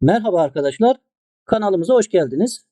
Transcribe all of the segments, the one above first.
Merhaba arkadaşlar, kanalımıza hoş geldiniz.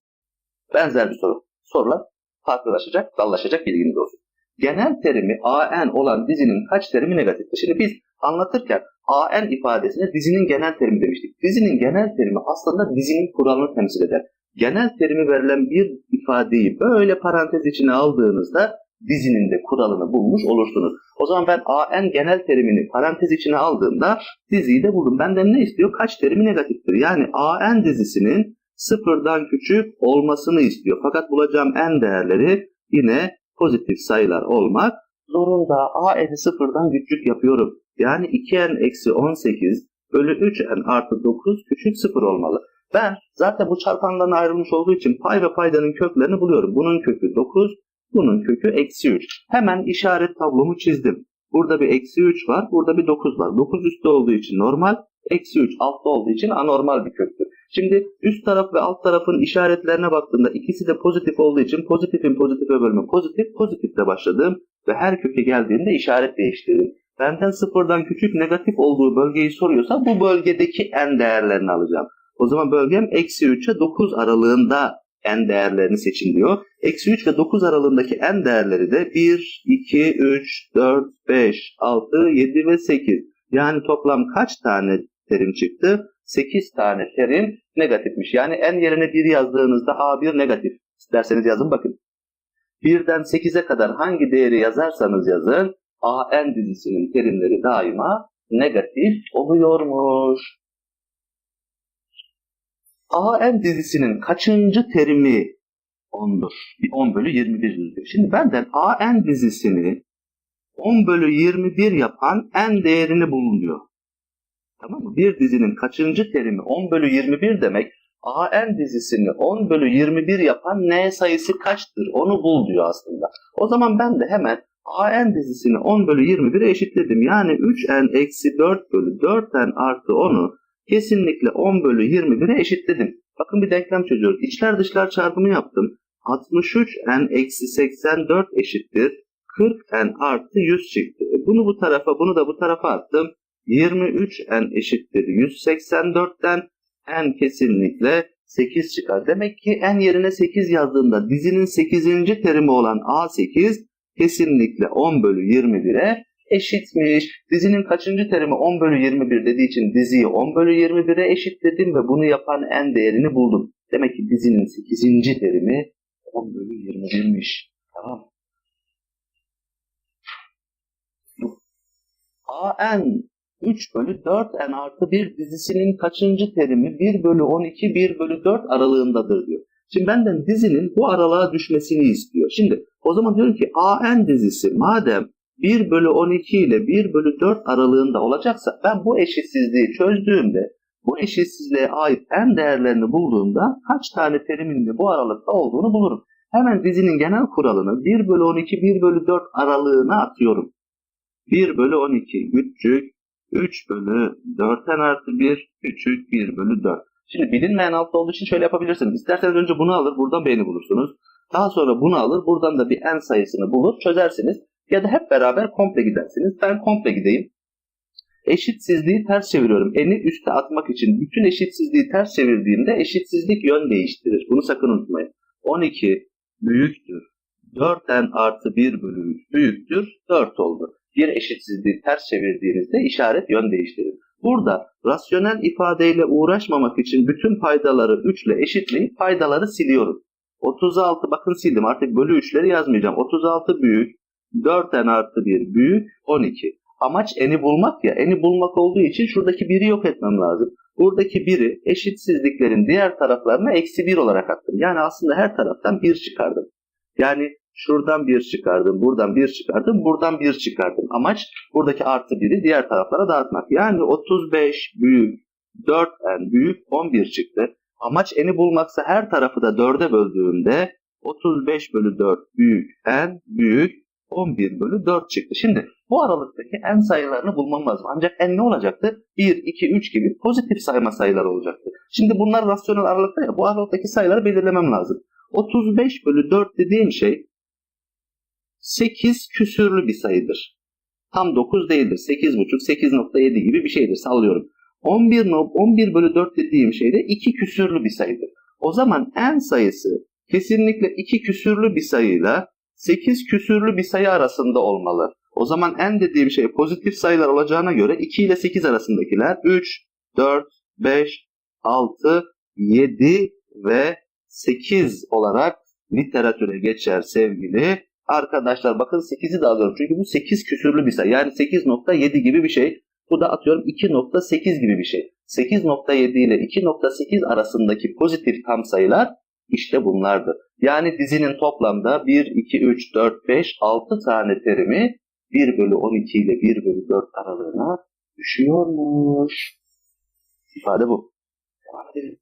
Benzer bir soru. Sorular farklılaşacak, dallaşacak bilginiz olsun. Genel terimi AN olan dizinin kaç terimi negatiftir? Şimdi biz anlatırken AN ifadesine dizinin genel terimi demiştik. Dizinin genel terimi aslında dizinin kuralını temsil eder. Genel terimi verilen bir ifadeyi böyle parantez içine aldığınızda dizinin de kuralını bulmuş olursunuz. O zaman ben AN genel terimini parantez içine aldığımda diziyi de buldum. Benden ne istiyor? Kaç terimi negatiftir? Yani AN dizisinin sıfırdan küçük olmasını istiyor. Fakat bulacağım n değerleri yine pozitif sayılar olmak zorunda. a n'i sıfırdan küçük yapıyorum. Yani 2n eksi 18 bölü 3n artı 9 küçük sıfır olmalı. Ben zaten bu çarpandan ayrılmış olduğu için pay ve paydanın köklerini buluyorum. Bunun kökü 9, bunun kökü eksi 3. Hemen işaret tablomu çizdim. Burada bir eksi 3 var, burada bir 9 var. 9 üstte olduğu için normal, eksi 3 altta olduğu için anormal bir köktür. Şimdi üst taraf ve alt tarafın işaretlerine baktığımda ikisi de pozitif olduğu için pozitifin pozitife bölümü pozitif, pozitifle başladım ve her köke geldiğinde işaret değiştirdim. Benden sıfırdan küçük negatif olduğu bölgeyi soruyorsa bu bölgedeki n değerlerini alacağım. O zaman bölgem eksi 3'e 9 aralığında n değerlerini seçin diyor. Eksi 3 ve 9 aralığındaki n değerleri de 1, 2, 3, 4, 5, 6, 7 ve 8. Yani toplam kaç tane terim çıktı? 8 tane terim negatifmiş. Yani n yerine 1 yazdığınızda A1 negatif. İsterseniz yazın bakın. 1'den 8'e kadar hangi değeri yazarsanız yazın AN dizisinin terimleri daima negatif oluyormuş. AN dizisinin kaçıncı terimi 10'dur? 10 bölü 21'dir. Şimdi benden AN dizisini 10 bölü 21 yapan n değerini bulunuyor. Tamam mı? Bir dizinin kaçıncı terimi 10 bölü 21 demek AN dizisini 10 bölü 21 yapan n sayısı kaçtır onu bul diyor aslında. O zaman ben de hemen AN dizisini 10 bölü 21'e eşitledim. Yani 3n eksi 4 bölü 4n artı 10'u kesinlikle 10 bölü 21'e eşitledim. Bakın bir denklem çözüyoruz. İçler dışlar çarpımı yaptım. 63n eksi 84 eşittir. 40n artı 100 çıktı. E Bunu bu tarafa bunu da bu tarafa attım. 23n eşittir 184'ten n kesinlikle 8 çıkar. Demek ki n yerine 8 yazdığımda dizinin 8. terimi olan A8 kesinlikle 10 bölü 21'e eşitmiş. Dizinin kaçıncı terimi 10 bölü 21 dediği için diziyi 10 bölü 21'e eşitledim ve bunu yapan n değerini buldum. Demek ki dizinin 8. terimi 10 bölü 21'miş. Tamam. AN 3 bölü 4 n artı 1 dizisinin kaçıncı terimi 1 bölü 12 1 bölü 4 aralığındadır diyor. Şimdi benden dizinin bu aralığa düşmesini istiyor. Şimdi o zaman diyorum ki AN dizisi madem 1 bölü 12 ile 1 bölü 4 aralığında olacaksa ben bu eşitsizliği çözdüğümde bu eşitsizliğe ait n değerlerini bulduğumda kaç tane terimin de bu aralıkta olduğunu bulurum. Hemen dizinin genel kuralını 1 bölü 12 1 bölü 4 aralığına atıyorum. 1 bölü 12 küçük 3 bölü 4'ten artı 1 küçük 1 bölü 4. Şimdi bilinmeyen altta olduğu için şöyle yapabilirsiniz. İsterseniz önce bunu alır buradan b'ni bulursunuz. Daha sonra bunu alır buradan da bir n sayısını bulur çözersiniz. Ya da hep beraber komple gidersiniz. Ben komple gideyim. Eşitsizliği ters çeviriyorum. N'i üste atmak için bütün eşitsizliği ters çevirdiğimde eşitsizlik yön değiştirir. Bunu sakın unutmayın. 12 büyüktür. 4n artı 1 bölü 3 büyüktür. 4 oldu. Bir eşitsizliği ters çevirdiğinizde işaret yön değiştirir. Burada rasyonel ifadeyle uğraşmamak için bütün paydaları 3 ile eşitleyip paydaları siliyorum. 36 bakın sildim artık bölü 3'leri yazmayacağım. 36 büyük, 4n artı 1 büyük, 12. Amaç n'i bulmak ya. N'i bulmak olduğu için şuradaki 1'i yok etmem lazım. Buradaki 1'i eşitsizliklerin diğer taraflarına eksi 1 olarak attım. Yani aslında her taraftan 1 çıkardım. Yani şuradan 1 çıkardım, buradan 1 çıkardım, buradan 1 çıkardım. Amaç buradaki artı 1'i diğer taraflara dağıtmak. Yani 35 büyük, 4n büyük, 11 çıktı. Amaç n'i bulmaksa her tarafı da 4'e böldüğümde 35 bölü 4 büyük n büyük 11 bölü 4 çıktı. Şimdi bu aralıktaki n sayılarını bulmam lazım. Ancak n ne olacaktı? 1, 2, 3 gibi pozitif sayma sayıları olacaktı. Şimdi bunlar rasyonel aralıkta ya bu aralıktaki sayıları belirlemem lazım. 35 bölü 4 dediğim şey 8 küsürlü bir sayıdır. Tam 9 değildir. 8,5, 8.7 gibi bir şeydir sallıyorum. 11, no- 11 bölü 4 dediğim şey de 2 küsürlü bir sayıdır. O zaman n sayısı kesinlikle 2 küsürlü bir sayıyla 8 küsürlü bir sayı arasında olmalı. O zaman n dediğim şey pozitif sayılar olacağına göre 2 ile 8 arasındakiler 3, 4, 5, 6, 7 ve 8 olarak literatüre geçer sevgili arkadaşlar. Bakın 8'i de alıyorum çünkü bu 8 küsürlü bir sayı. Yani 8.7 gibi bir şey. Bu da atıyorum 2.8 gibi bir şey. 8.7 ile 2.8 arasındaki pozitif tam sayılar işte bunlardır. Yani dizinin toplamda 1, 2, 3, 4, 5, 6 tane terimi 1 bölü 12 ile 1 bölü 4 aralığına düşüyormuş. İfade bu. Devam edelim.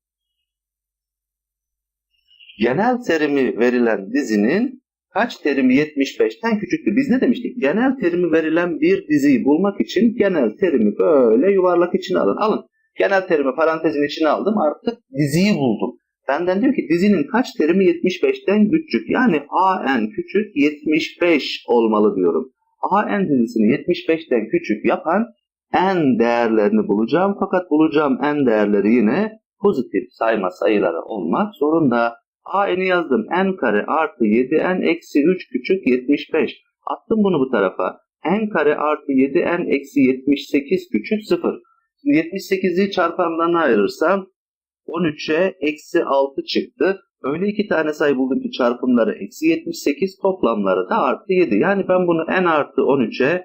Genel terimi verilen dizinin kaç terimi 75'ten küçüktür? Biz ne demiştik? Genel terimi verilen bir diziyi bulmak için genel terimi böyle yuvarlak içine alın. Alın. Genel terimi parantezin içine aldım. Artık diziyi buldum. Benden diyor ki dizinin kaç terimi 75'ten küçük? Yani AN küçük 75 olmalı diyorum. AN dizisini 75'ten küçük yapan n değerlerini bulacağım. Fakat bulacağım n değerleri yine pozitif sayma sayıları olmak zorunda. AN'i yazdım. n kare artı 7n eksi 3 küçük 75. Attım bunu bu tarafa. n kare artı 7n eksi 78 küçük 0. Şimdi 78'i çarpandan ayırırsam 13'e eksi 6 çıktı. Öyle iki tane sayı buldum ki çarpımları eksi 78 toplamları da artı 7. Yani ben bunu n artı 13'e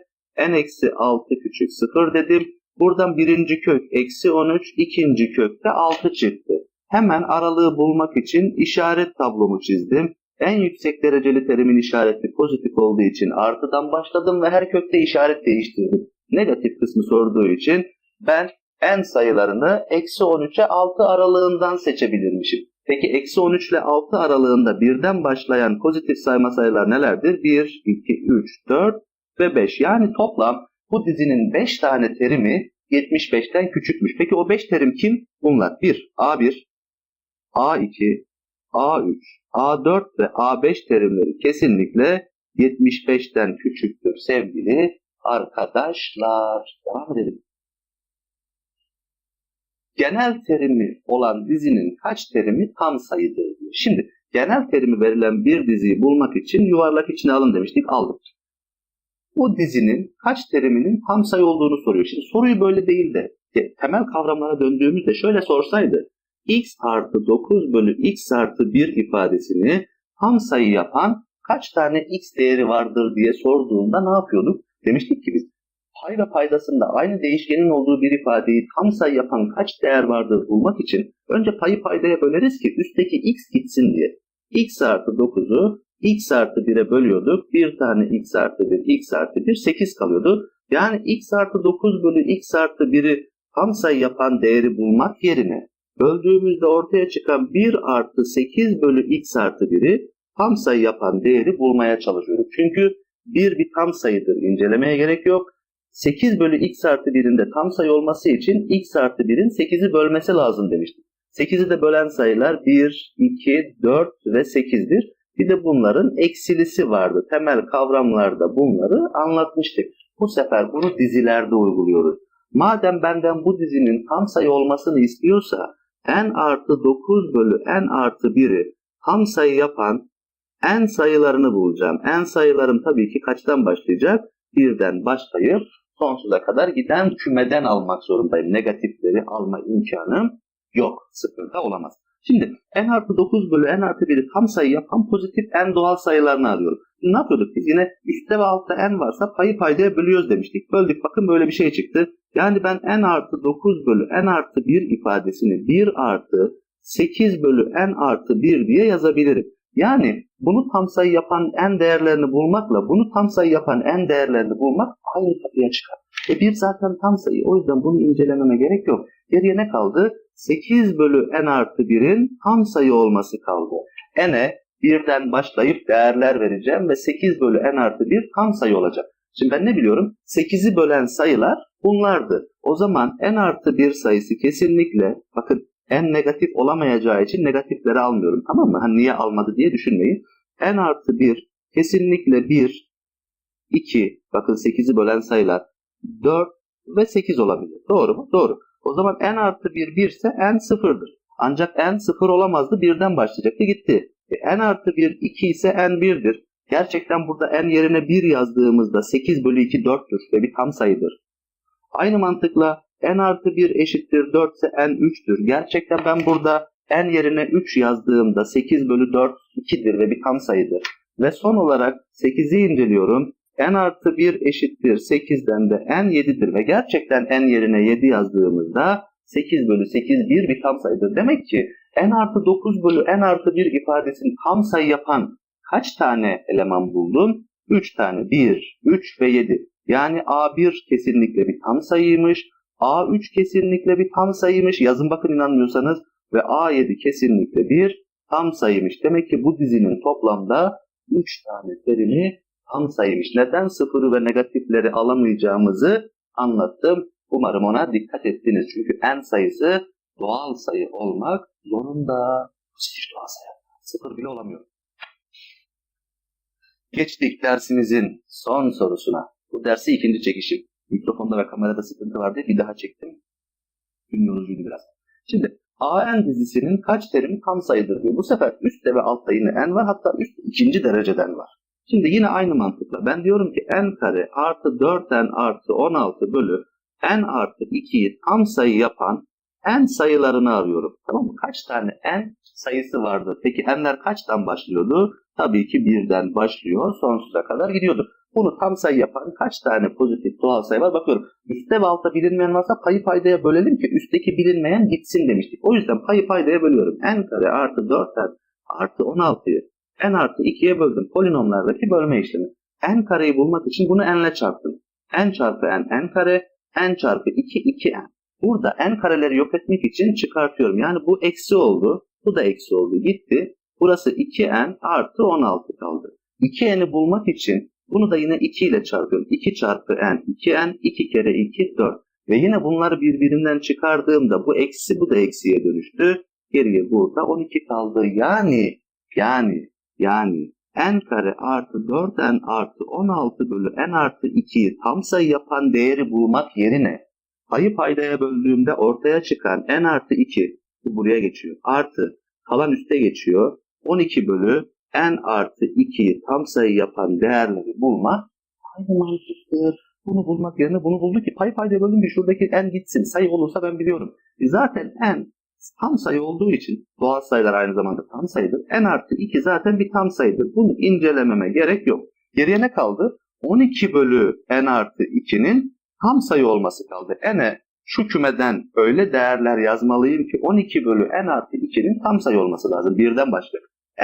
n eksi 6 küçük 0 dedim. Buradan birinci kök eksi 13, ikinci kökte 6 çıktı. Hemen aralığı bulmak için işaret tablomu çizdim. En yüksek dereceli terimin işareti pozitif olduğu için artıdan başladım ve her kökte işaret değiştirdim. Negatif kısmı sorduğu için ben n sayılarını eksi 13'e 6 aralığından seçebilirmişim. Peki eksi 13 ile 6 aralığında birden başlayan pozitif sayma sayılar nelerdir? 1, 2, 3, 4 ve 5. Yani toplam bu dizinin 5 tane terimi 75'ten küçükmüş. Peki o 5 terim kim? Bunlar 1, A1, A2, A3, A4 ve A5 terimleri kesinlikle 75'ten küçüktür sevgili arkadaşlar. Devam edelim. Genel terimi olan dizinin kaç terimi tam sayıdır diyor. Şimdi genel terimi verilen bir diziyi bulmak için yuvarlak içine alın demiştik aldık. Bu dizinin kaç teriminin tam sayı olduğunu soruyor. Şimdi soruyu böyle değil de temel kavramlara döndüğümüzde şöyle sorsaydı x artı 9 bölü x artı 1 ifadesini tam sayı yapan kaç tane x değeri vardır diye sorduğunda ne yapıyorduk? Demiştik ki biz pay ve paydasında aynı değişkenin olduğu bir ifadeyi tam sayı yapan kaç değer vardır bulmak için önce payı paydaya böleriz ki üstteki x gitsin diye. x artı 9'u x artı 1'e bölüyorduk. Bir tane x artı 1, x artı 1, 8 kalıyordu. Yani x artı 9 bölü x artı 1'i tam sayı yapan değeri bulmak yerine böldüğümüzde ortaya çıkan 1 artı 8 bölü x artı 1'i tam sayı yapan değeri bulmaya çalışıyoruz. Çünkü 1 bir tam sayıdır. İncelemeye gerek yok. 8 bölü x artı 1'in de tam sayı olması için x artı 1'in 8'i bölmesi lazım demiştik. 8'i de bölen sayılar 1, 2, 4 ve 8'dir. Bir de bunların eksilisi vardı. Temel kavramlarda bunları anlatmıştık. Bu sefer bunu dizilerde uyguluyoruz. Madem benden bu dizinin tam sayı olmasını istiyorsa n artı 9 bölü n artı 1'i tam sayı yapan n sayılarını bulacağım. n sayılarım tabii ki kaçtan başlayacak? Birden başlayıp sonsuza kadar giden kümeden almak zorundayım. Negatifleri alma imkanım yok. Sıfırda olamaz. Şimdi n artı 9 bölü n artı 1'i tam sayı yapan pozitif n doğal sayılarını arıyorum. Ne yapıyorduk biz? Yine üstte ve altta n varsa payı paydaya bölüyoruz demiştik. Böldük bakın böyle bir şey çıktı. Yani ben n artı 9 bölü n artı 1 ifadesini 1 artı 8 bölü n artı 1 diye yazabilirim. Yani bunu tam sayı yapan n değerlerini bulmakla bunu tam sayı yapan n değerlerini bulmak aynı kapıya çıkar. E bir zaten tam sayı. O yüzden bunu incelememe gerek yok. Geriye ne kaldı? 8 bölü n artı 1'in tam sayı olması kaldı. n'e birden başlayıp değerler vereceğim ve 8 bölü n artı 1 tam sayı olacak. Şimdi ben ne biliyorum? 8'i bölen sayılar bunlardı. O zaman n artı 1 sayısı kesinlikle bakın n negatif olamayacağı için negatifleri almıyorum. Tamam mı? Hani niye almadı diye düşünmeyin. n artı 1 kesinlikle 1, 2, bakın 8'i bölen sayılar 4 ve 8 olabilir. Doğru mu? Doğru. O zaman n artı 1 1 ise n sıfırdır. Ancak n sıfır olamazdı birden başlayacaktı gitti. E, n artı 1 2 ise n 1'dir. Gerçekten burada n yerine 1 yazdığımızda 8 bölü 2 4'tür ve bir tam sayıdır. Aynı mantıkla n artı 1 eşittir 4 ise n 3'tür. Gerçekten ben burada n yerine 3 yazdığımda 8 bölü 4 2'dir ve bir tam sayıdır. Ve son olarak 8'i inceliyorum. n artı 1 eşittir 8'den de n 7'dir ve gerçekten n yerine 7 yazdığımızda 8 bölü 8 bir bir tam sayıdır. Demek ki n artı 9 bölü n artı 1 ifadesini tam sayı yapan kaç tane eleman buldun? 3 tane. 1, 3 ve 7. Yani A1 kesinlikle bir tam sayıymış. A3 kesinlikle bir tam sayıymış. Yazın bakın inanmıyorsanız. Ve A7 kesinlikle bir tam sayıymış. Demek ki bu dizinin toplamda 3 tane terimi tam sayıymış. Neden sıfırı ve negatifleri alamayacağımızı anlattım. Umarım ona dikkat ettiniz. Çünkü n sayısı doğal sayı olmak zorunda. Pozitif doğal sayı. Sıfır bile olamıyor. Geçtik dersimizin son sorusuna. Bu dersi ikinci çekişim. Mikrofonda ve kamerada sıkıntı var diye bir daha çektim. Gün yorucuydu biraz. Şimdi AN dizisinin kaç terimi tam sayıdır diyor. Bu sefer üstte ve altta yine n var. Hatta üst ikinci dereceden var. Şimdi yine aynı mantıkla ben diyorum ki n kare artı 4n artı 16 bölü n artı 2'yi tam sayı yapan n sayılarını arıyorum. Tamam mı? Kaç tane n sayısı vardı? Peki n'ler kaçtan başlıyordu? Tabii ki birden başlıyor, sonsuza kadar gidiyordu. Bunu tam sayı yapan kaç tane pozitif doğal sayı var? Bakıyorum. Üstte ve altta bilinmeyen varsa payı paydaya bölelim ki üstteki bilinmeyen gitsin demiştik. O yüzden payı paydaya bölüyorum. n kare artı 4n artı 16'yı n artı 2'ye böldüm. Polinomlardaki bölme işlemi. n kareyi bulmak için bunu n ile çarptım. n çarpı n n kare, n çarpı 2 2n. Burada n kareleri yok etmek için çıkartıyorum. Yani bu eksi oldu. Bu da eksi oldu. Gitti. Burası 2n artı 16 kaldı. 2n'i bulmak için bunu da yine 2 ile çarpıyorum. 2 çarpı n 2n 2 kere 2 4. Ve yine bunları birbirinden çıkardığımda bu eksi bu da eksiye dönüştü. Geriye burada 12 kaldı. Yani yani yani n kare artı 4n artı 16 bölü n artı 2'yi tam sayı yapan değeri bulmak yerine payı paydaya böldüğümde ortaya çıkan n artı 2 bu buraya geçiyor. Artı kalan üste geçiyor. 12 bölü n artı 2'yi tam sayı yapan değerleri bulmak aynı mantıktır. Bunu bulmak yerine bunu buldu ki pay paydaya böldüm ki şuradaki n gitsin. Sayı olursa ben biliyorum. E zaten n tam sayı olduğu için doğal sayılar aynı zamanda tam sayıdır. n artı 2 zaten bir tam sayıdır. Bunu incelememe gerek yok. Geriye ne kaldı? 12 bölü n artı 2'nin tam sayı olması kaldı. n'e şu kümeden öyle değerler yazmalıyım ki 12 bölü n artı 2'nin tam sayı olması lazım. Birden başka.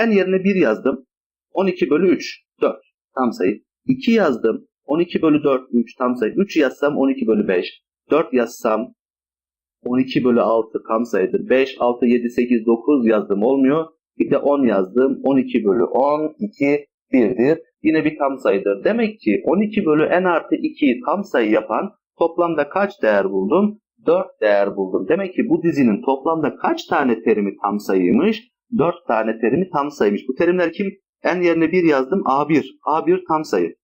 N yerine 1 yazdım. 12 bölü 3 4 tam sayı. 2 yazdım. 12 bölü 4 3 tam sayı. 3 yazsam 12 bölü 5. 4 yazsam 12 bölü 6 tam sayıdır. 5, 6, 7, 8, 9 yazdım olmuyor. Bir de 10 yazdım. 12 bölü 10, 2, 1'dir. Yine bir tam sayıdır. Demek ki 12 bölü n artı 2'yi tam sayı yapan toplamda kaç değer buldum? 4 değer buldum. Demek ki bu dizinin toplamda kaç tane terimi tam sayıymış? 4 tane terimi tam sayıymış. Bu terimler kim? n yerine 1 yazdım a1. a1 tam sayı.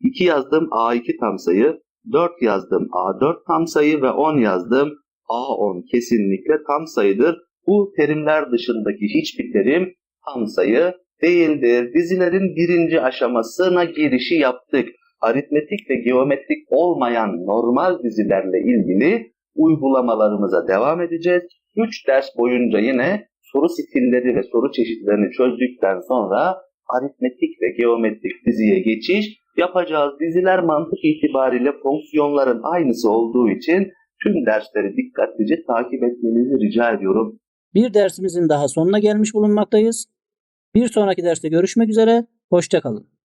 2 yazdım a2 tam sayı. 4 yazdım a4 tam sayı ve 10 yazdım A10 kesinlikle tam sayıdır. Bu terimler dışındaki hiçbir terim tam sayı değildir. Dizilerin birinci aşamasına girişi yaptık. Aritmetik ve geometrik olmayan normal dizilerle ilgili uygulamalarımıza devam edeceğiz. 3 ders boyunca yine soru stilleri ve soru çeşitlerini çözdükten sonra aritmetik ve geometrik diziye geçiş yapacağız. Diziler mantık itibariyle fonksiyonların aynısı olduğu için tüm dersleri dikkatlice takip etmenizi rica ediyorum. Bir dersimizin daha sonuna gelmiş bulunmaktayız. Bir sonraki derste görüşmek üzere. Hoşçakalın.